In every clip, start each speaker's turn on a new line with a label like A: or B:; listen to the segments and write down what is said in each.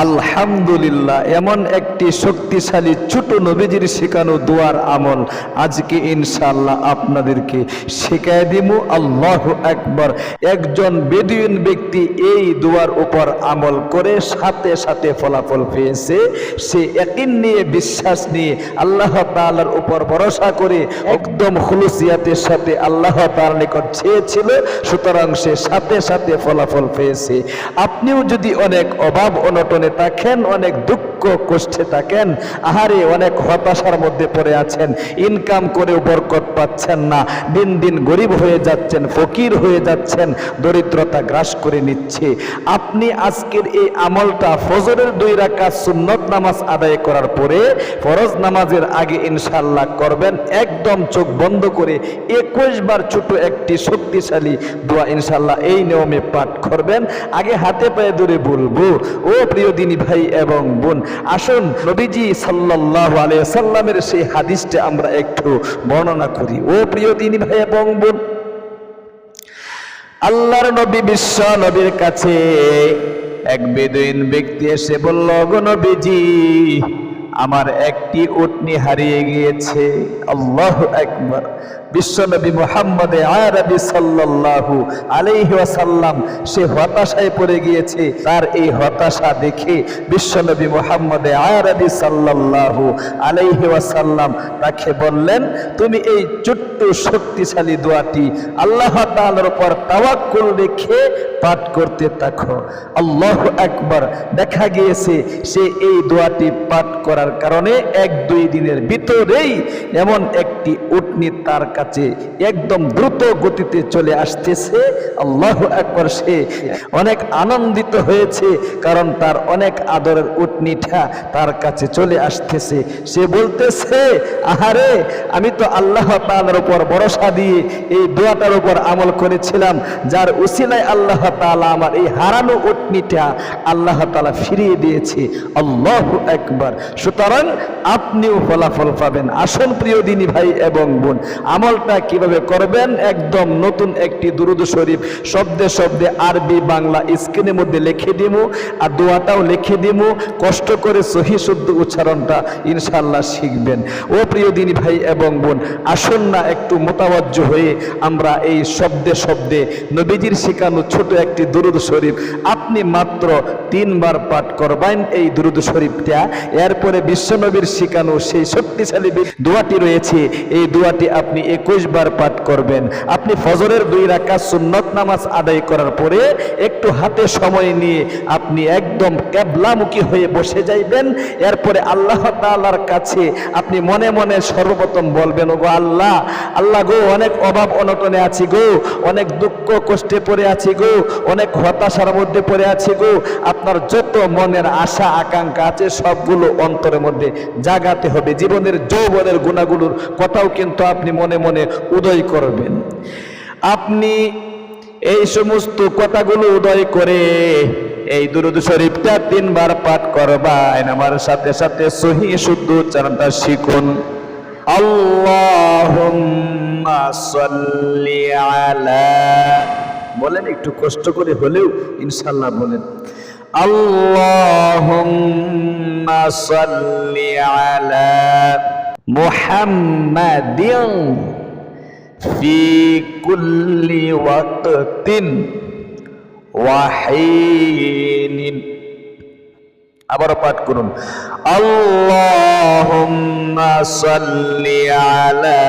A: আলহামদুলিল্লাহ, এমন একটি শক্তিশালী ছোট নবীজির শেখানো দোয়ার আমল আজকে ইনশাল্লাহ আপনাদেরকে শেখায় দিব আল্লাহ একবার একজন বেদুইন ব্যক্তি এই দোয়ার উপর আমল করে সাথে সাথে ফলাফল পেয়েছে। সে একই নিয়ে বিশ্বাস নিয়ে আল্লাহ তালার উপর ভরসা করে একদম খুলুসিয়াতের সাথে আল্লাহ তাআলার নিকট চেয়েছিল, সুতরাং সে সাথে সাথে ফলাফল পেয়েছে। আপনিও যদি অনেক অভাব অনটনে থাকেন অনেক দুঃখ কষ্টে থাকেন। আহারে, অনেক হতাশার মধ্যে পড়ে আছেন। ইনকাম করেও বরকত পাচ্ছেন না। দিন দিন গরিব হয়ে যাচ্ছেন, ফকির হয়ে যাচ্ছেন, দরিদ্রতা গ্রাস করে নিচ্ছে। আপনি আজকের এই আমলটা ফজরের দুই রাকাত সুন্নত নামাজ আদায় করার পরে ফরজ নামাজের আগে ইনশাল্লাহ করবেন। একদম চোখ বন্ধ করে একুশ বার ছোট একটি শক্তিশালী দোয়া ইনশাল্লাহ এই নিয়মে পাঠ করবেন। আগে হাতে পায়ে ধরে বলব, ও প্রিয় দিনী ভাই এবং বোন আসুন নবীজি সাল্লাল্লাহু আলাইহি সাল্লামের সেই হাদিসটা আমরা একটু বর্ণনা করি। ও প্রিয় তিনি ভাই এবং বোন আল্লাহর নবী বিশ্ব নবীর কাছে এক বেদুইন ব্যক্তি এসে বলল গো নবীজি আমার একটি উটনি হারিয়ে গিয়েছে। আল্লাহ একবার বিশ্বনবী মোহাম্মদে আরবি সাল্লাল্লাহু আলাইহি ওয়াসাল্লাম সে হতাশায় পড়ে গিয়েছে। তার এই হতাশা দেখে বিশ্বনবী মোহাম্মদে আরবি সাল্লাল্লাহু আলাইহি ওয়াসাল্লাম তাকে বললেন, তুমি এই ছোট্ট শক্তিশালী দোয়াটি আল্লাহ তাআলার উপর তাওয়াক্কুল রেখে পাঠ করতে থাকো। আল্লাহ একবার দেখা গিয়েছে সে এই দোয়াটি পাঠ করার কারণে এক দুই দিনের ভিতরেই এমন একটি উটনি তার কাছে একদম দ্রুত গতিতে চলে আসতেছে। আল্লাহ একবার সে অনেক আনন্দিত হয়েছে কারণ তার অনেক আদরের উটনিটা তার কাছে চলে আসতেছে। সে বলতেছে, আহারে, আমি তো আল্লাহ তালার উপর ভরসা দিয়ে এই দোয়াটার উপর আমল করেছিলাম, যার উসিলায় আল্লাহ তালা আমার এই হারানো উটনিটা আল্লাহ তালা ফিরিয়ে দিয়েছে। আল্লাহ একবার সুতরাং আপনিও ফলাফল পাবেন। আসল প্রিয় দিনী ভাই এবং বোন, আমলটা কীভাবে করবেন? একদম নতুন একটি দুরুদ শরীফ শব্দে শব্দে আরবি বাংলা স্ক্রিনের মধ্যে লিখে দিব আর দোয়াটাও লিখে দিব কষ্ট করে সহি শুদ্ধ উচ্চারণটা ইনশাল্লাহ শিখবেন। ও প্রিয় দিনী ভাই এবং বোন, আসুন না একটু মোতাবজ্জ হয়ে আমরা এই শব্দে শব্দে নবীজির শেখানো ছোট একটি দুরুদ শরীফ আপনি মাত্র তিনবার পাঠ করবেন। এই দুরুদ শরীফটা এরপরে বিশ্বনবীর শেখানো সেই শক্তিশালী দোয়াটি রয়েছে। এই দোয়াটি আপনি একুশ বার পাঠ করবেন। আপনি ফজরের দুই রাখা সুন্নত নামাজ আদায় করার পরে একটু হাতে সময় নিয়ে আপনি একদম ক্যাবলামুখী হয়ে বসে যাইবেন। এরপরে আল্লাহ তাআলার কাছে আপনি মনে মনে সর্বপ্রথম বলবেন ও গো আল্লাহ আল্লাহ গো, অনেক অভাব অনটনে আছি গো, অনেক দুঃখ কষ্টে পড়ে আছি গো, অনেক হতাশার মধ্যে পড়ে আছি গো। আপনার যত মনের আশা, আকাঙ্ক্ষা আছে, সবগুলো অন্তরের মধ্যে জাগাতে হবে। জীবনের যৌবনের গুণাগুলোর কথাও কিন্তু আপনি মনে মনে উদয় করবেন। আপনি এই সমস্ত কথাগুলো উদয় করে এই দুরুদ শরীফটা তিনবার পাঠ করবেন আমার সাথে সাথে সহি শুদ্ধ উচ্চারণটা শিখুন। বলেন, একটু কষ্ট করে হলেও ইনশাল্লাহ বলেন। আল্লাহুম্মা সাল্লি আলা মুহাম্মাদিন ফি কুল্লি ওয়াক্তিন ওয়াহিনিন আবারও পাঠ করুন। আল্লাহুম্মা সাল্লি আলা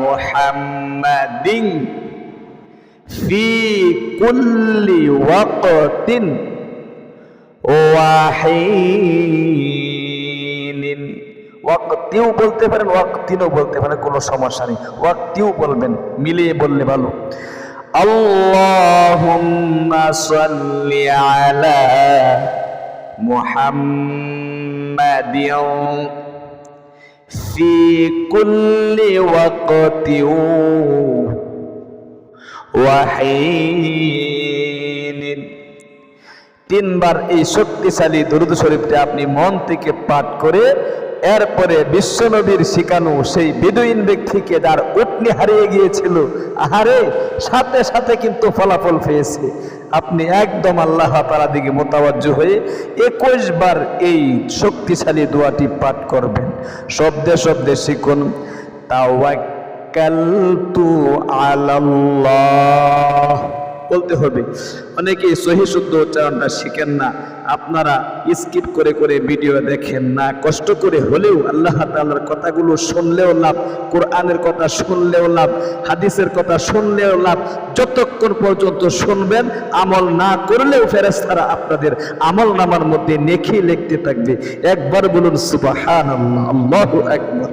A: মুহাম্মাদিন ফি কুল্লি ওয়াক্তিন ওয়াহিনিন ওয়াক্তিও বলতে পারেন ওয়াক্তিনও বলতে পারেন, কোনো সমস্যা নেই। ওয়াক্তিও বলবেন, মিলিয়ে বললে ভালো। আল্লাহুম্মা সাল্লি আলা মুহাম্মাদিন ফি কুল্লি ওয়াক্তিন ওয়াহিনিন তিনবার এই শক্তিশালী দুরুদ শরীফটা আপনি মন থেকে পাঠ করে এরপরে বিশ্বনবীর শিকানু সেই বেদুইন ব্যক্তিকে যার উটনি হারিয়ে গিয়েছিল। আহারে, সাথে সাথে কিন্তু ফলাফল পেয়েছে। আপনি একদম আল্লাহ তালা দিকে মোতাবজ্জ হয়ে একুশ বার এই শক্তিশালী দোয়াটি পাঠ করবেন। শব্দে শব্দে শিখুন, তাওয়াক্কালতু আলাল্লাহ। বলতে হবে। অনেকে সহি শুদ্ধ উচ্চারণটা শিখেন না। আপনারা স্কিপ করে করে ভিডিও দেখেন না। কষ্ট করে হলেও আল্লাহ তাআলার কথাগুলো শুনলেও লাভ, কোরআনের কথা শুনলেও লাভ, হাদিসের কথা শুনলেও লাভ। যতক্ষণ পর্যন্ত শুনবেন, আমল না করলেও ফেরেস্তারা আপনাদের আমল নামার মধ্যে নেখি লিখতে থাকবে। একবার বলুন সুবাহান আল্লাহ একবার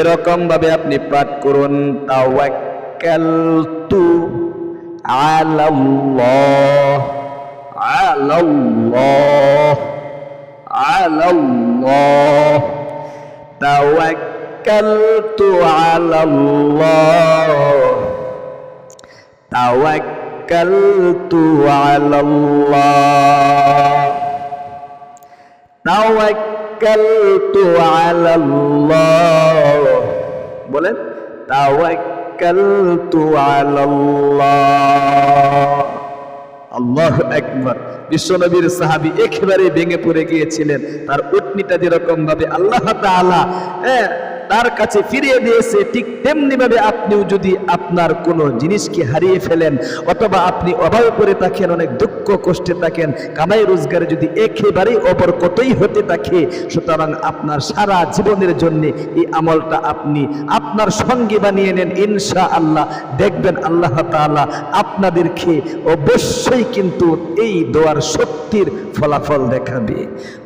A: এরকম ভাবে আপনি পাঠ করুন, তাওয়াক্কালতু। على الله على الله على الله توكلت على الله توكلت على الله توكلت على الله বলেন আল্লাহু আকবার। বিশ্বনবীর সাহাবী একেবারে ভেঙে পড়ে গিয়েছিলেন। তার উটনিটা যেরকম ভাবে আল্লাহ হ্যাঁ তার কাছে ফিরিয়ে দিয়েছে, ঠিক তেমনি ভাবে আপনিও যদি আপনার কোনো জিনিসকে হারিয়ে ফেলেন, অথবা আপনি অভাবে পড়ে থাকেন, অনেক দুঃখ কষ্টে থাকেন, কামাই রোজগারে যদি একেবারেই অপর কতই হতে থাকে, সুতরাং আপনার সারা জীবনের জন্য এই আমলটা আপনি আপনার সঙ্গে বানিয়ে নেন ইনশা আল্লাহ দেখবেন আল্লাহ তাআলা আপনাদেরকে অবশ্যই কিন্তু এই দোয়ার শক্তির ফলাফল দেখাবে।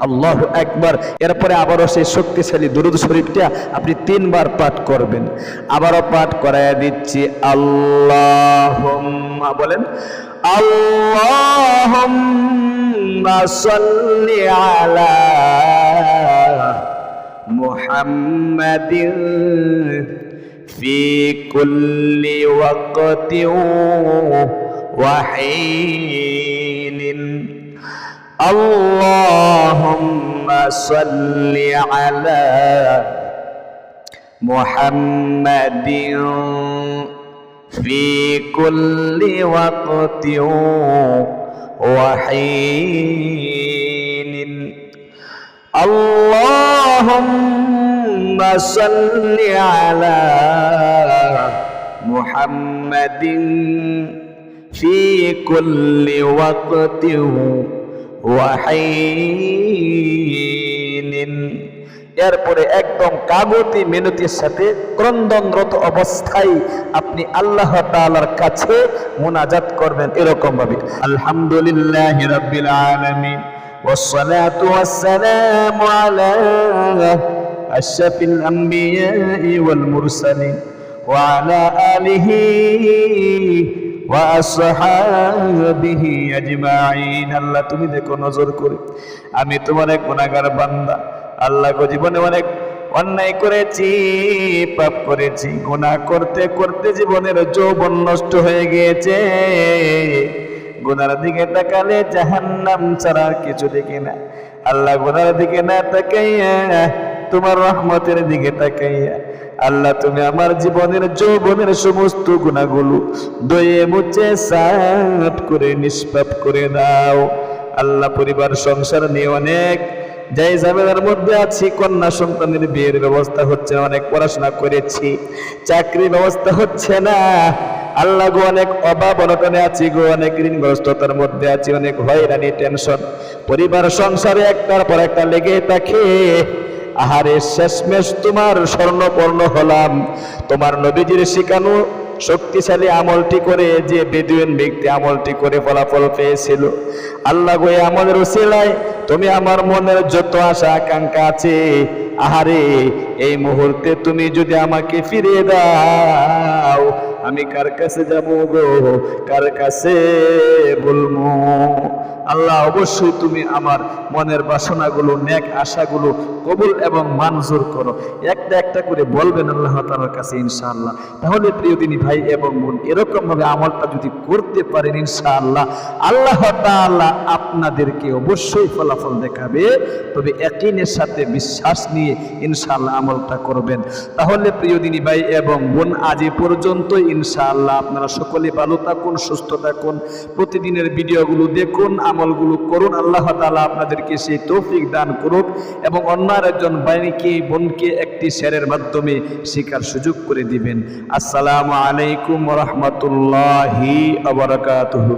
A: আল্লাহ একবার এরপরে আবারও সেই শক্তিশালী দুরুদ শরীফটা আপনি তিনবার পাঠ করবেন আবারও পাঠ করায় দিচ্ছি আল্লাহ বলেন আল্লাহ সাল্লি আলা মুহাম্মাদিন في كل وقت وحين اللهم صل على محمد في كل وقت وحين. اللهم صل على محمد في كل وقت وحين. এরপরে একদম কাগতি মিনতির সাথে ক্রন্দনরত অবস্থায় আপনি আল্লাহ তাআলার কাছে মোনাজাত করবেন এরকম ভাবে আলহামদুলিল্লাহ রাব্বিল আলামিন والصلاة والسلام على أشرف الأنبياء والمرسلين وعلى آله وأصحابه أجمعين আল্লাহ তুমি দেখো নজর করে আমি তোমার এক গুনাহগার বান্দা আল্লাহ গো জীবনে অনেক অন্যায় করেছি, পাপ করেছি গুণা করতে করতে জীবনের যৌবন নষ্ট হয়ে গিয়েছে। গুনার দিকে তাকালে জাহান্নাম ছাড়া আর কিছু দেখি না। আল্লাহ গুনার দিকে না তাকাইয়া, তোমার রহমতের দিকে তাকাইয়া, আল্লাহ তুমি আমার জীবনের যৌবনের সমস্ত গুণাগুলো দয়ে মুছে, সাফ করে, নিষ্পাপ করে দাও। আল্লাহ পরিবার, সংসার নিয়ে অনেক যাই ঝামেলার মধ্যে আছি কন্যা সন্তানের বিয়ের ব্যবস্থা হচ্ছে না, অনেক পড়াশোনা করেছি চাকরি ব্যবস্থা হচ্ছে না। আল্লাহ গো অনেক অভাব অনটনে আছি গো অনেক ঋণগ্রস্ততার মধ্যে আছি অনেক হয়রানি টেনশন। পরিবার সংসারে একটার পর একটা লেগে থাকে। আহারে শেষমেশ তোমার স্বর্ণপর্ণ হলাম। তোমার নবীজির শিখানো শক্তিশালী আমলটি করে যে বেদুইন ব্যক্তি আমলটি করে ফলাফল পেয়েছিল। আল্লাহ গো আমলের ওসিলায় তুমি আমার মনের যত আশা আকাঙ্ক্ষা আছে, আহারে, এই মুহূর্তে তুমি যদি আমাকে ফিরে দাও, আমি কার কাছে যাব গো? কার কাছে বলব? আল্লাহ, অবশ্যই তুমি আমার মনের বাসনাগুলো ন্যাক আশাগুলো কবুল এবং মঞ্জুর করো। একটা একটা করে বলবেন আল্লাহ তাআলার কাছে, ইনশাআল্লাহ। তাহলে প্রিয় প্রিয়দিনী ভাই এবং বোন, এরকমভাবে আমলটা যদি করতে পারেন, ইনশাআল্লাহ, আল্লাহ তাআলা আপনাদেরকে অবশ্যই ফলাফল দেখাবে। তবে একইনের সাথে বিশ্বাস নিয়ে ইনশাআল্লাহ আমলটা করবেন। তাহলে প্রিয়দিনী ভাই এবং বোন, আজ পর্যন্ত ইনশাআল্লাহ। আপনারা সকলে ভালো থাকুন, সুস্থ থাকুন। প্রতিদিনের ভিডিওগুলো দেখুন আমলগুলো করুন, আল্লাহ তালা আপনাদেরকে সেই তৌফিক দান করুন এবং অন্য একজন বাইনকে বোনকে একটি স্যারের মাধ্যমে শেখার সুযোগ করে দিবেন। আসসালামু আলাইকুম রহমতুল্লাহি